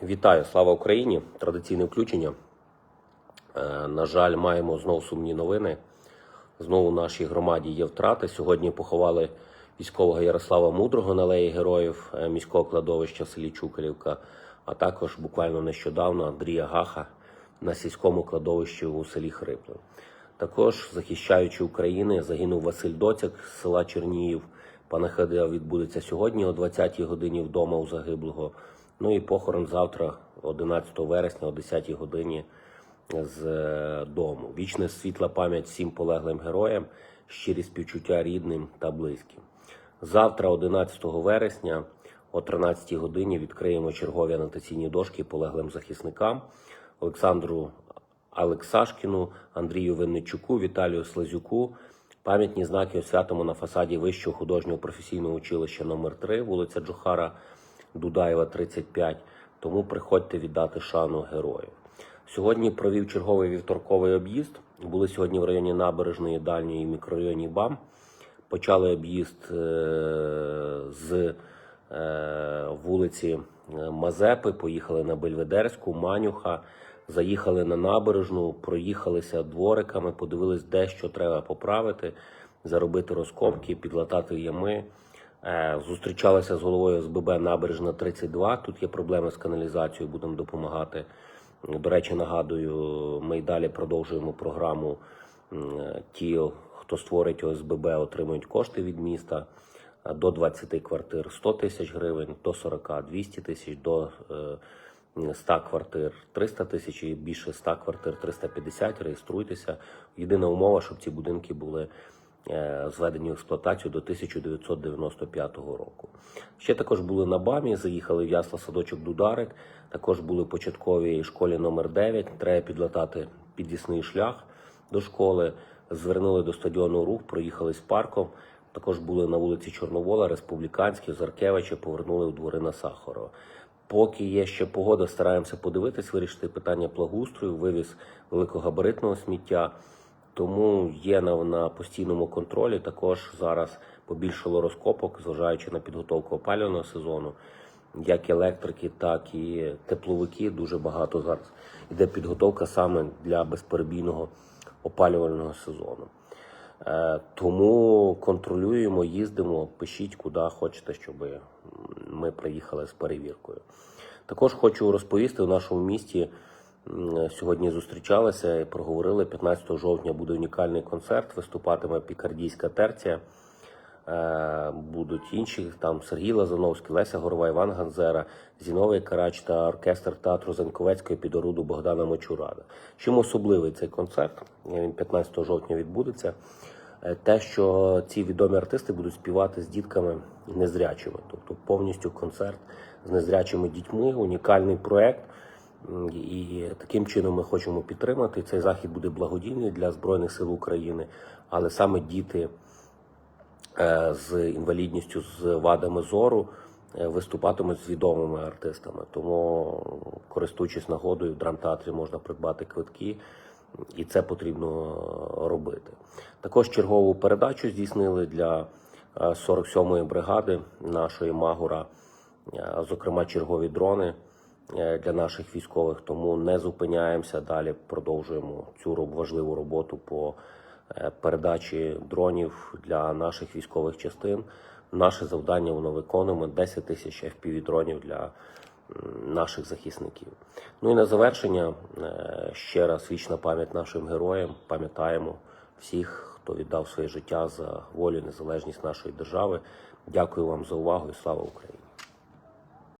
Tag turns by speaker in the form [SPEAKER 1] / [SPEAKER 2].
[SPEAKER 1] Вітаю, слава Україні! Традиційне включення. Е, На жаль, маємо знову сумні новини. Знову в нашій громаді є втрати. Сьогодні поховали військового Ярослава Мудрого на алеї героїв е, міського кладовища в селі Чукалівка, а також буквально нещодавно Андрія Гаха на сільському кладовищі у селі Хрипле. Також, захищаючи України, загинув Василь Доцяк з села Черніїв. Панахида відбудеться сьогодні о 20-й годині вдома у загиблого. Ну і похорон завтра, 11 вересня, о 10-й годині з е, дому. Вічна світла пам'ять всім полеглим героям, щирі співчуття рідним та близьким. Завтра, 11 вересня, о 13 годині відкриємо чергові анотаційні дошки полеглим захисникам Олександру Алексашкіну, Андрію Винничуку, Віталію Слазюку. Пам'ятні знаки освятимо на фасаді Вищого художнього професійного училища номер 3 вулиця Джохара Дудаєва, 35. Тому приходьте віддати шану героїв. Сьогодні провів черговий вівторковий об'їзд. Були сьогодні в районі набережної дальньої мікрорайоні БАМ. Почали об'їзд е, з е, вулиці е, Мазепи, поїхали на Бельведерську, Манюха, заїхали на набережну, проїхалися двориками, подивились, де що треба поправити, заробити розкопки, підлатати ями. Е, Зустрічалися з головою СББ набережна 32. Тут є проблеми з каналізацією, будемо допомагати. До речі, нагадую, ми й далі продовжуємо програму. Ті, хто створить ОСББ, отримують кошти від міста. Е, До 20 квартир 100 тисяч гривень, до 40 200 тисяч, до е, 100 квартир 300 тисяч і більше 100 квартир 350. Реєструйтеся. Єдина умова, щоб ці будинки були е, зведені в експлуатацію до 1995 року. Ще також були на БАМі, заїхали в ясла садочок Дударик, також були в початковій школі номер 9 Треба підлатати під'їзний шлях до школи. Звернули до стадіону рух, проїхали з парком. Також були на вулиці Чорновола, Республіканській, Заркевича, повернули у двори на Сахарова. Поки є ще погода, стараємося подивитись, вирішити питання благоустрою, вивіз великогабаритного сміття. Тому є на, на постійному контролі. Також зараз побільшало розкопок, зважаючи на підготовку опалювального сезону. Як електрики, так і тепловики. Дуже багато зараз іде підготовка саме для безперебійного опалювального сезону. Е, Тому контролюємо, їздимо, пишіть, куди хочете, щоб ми приїхали з перевіркою. Також хочу розповісти, у нашому місті сьогодні зустрічалися і проговорили. 15 жовтня буде унікальний концерт. Виступатиме Пікардійська терція. Е, Будуть інші там Сергій Лазановський, Леся Горова, Іван Ганзера, Зіновий Карач та оркестр театру Заньковецької під оруду Богдана Мочурада. Чим особливий цей концерт? Він 15 жовтня відбудеться. Е, Те, що ці відомі артисти будуть співати з дітками незрячими, тобто повністю концерт з незрячими дітьми, унікальний проект. І таким чином ми хочемо підтримати. Цей захід буде благодійний для Збройних сил України, але саме діти е, з інвалідністю, з вадами зору е, виступатимуть з відомими артистами. Тому, користуючись нагодою, в драмтеатрі можна придбати квитки, і це потрібно робити. Також чергову передачу здійснили для е, 47-ї бригади нашої Магура, е, зокрема чергові дрони е, для наших військових. Тому не зупиняємося далі. Продовжуємо цю важливу роботу по е, передачі дронів для наших військових частин. Наше завдання воно виконуємо 10 тисяч fpv дронів для наших захисників. Ну і на завершення е, ще раз вічна пам'ять нашим героям. Пам'ятаємо всіх, хто віддав своє життя за волю і незалежність нашої держави. Дякую вам за увагу і слава Україні!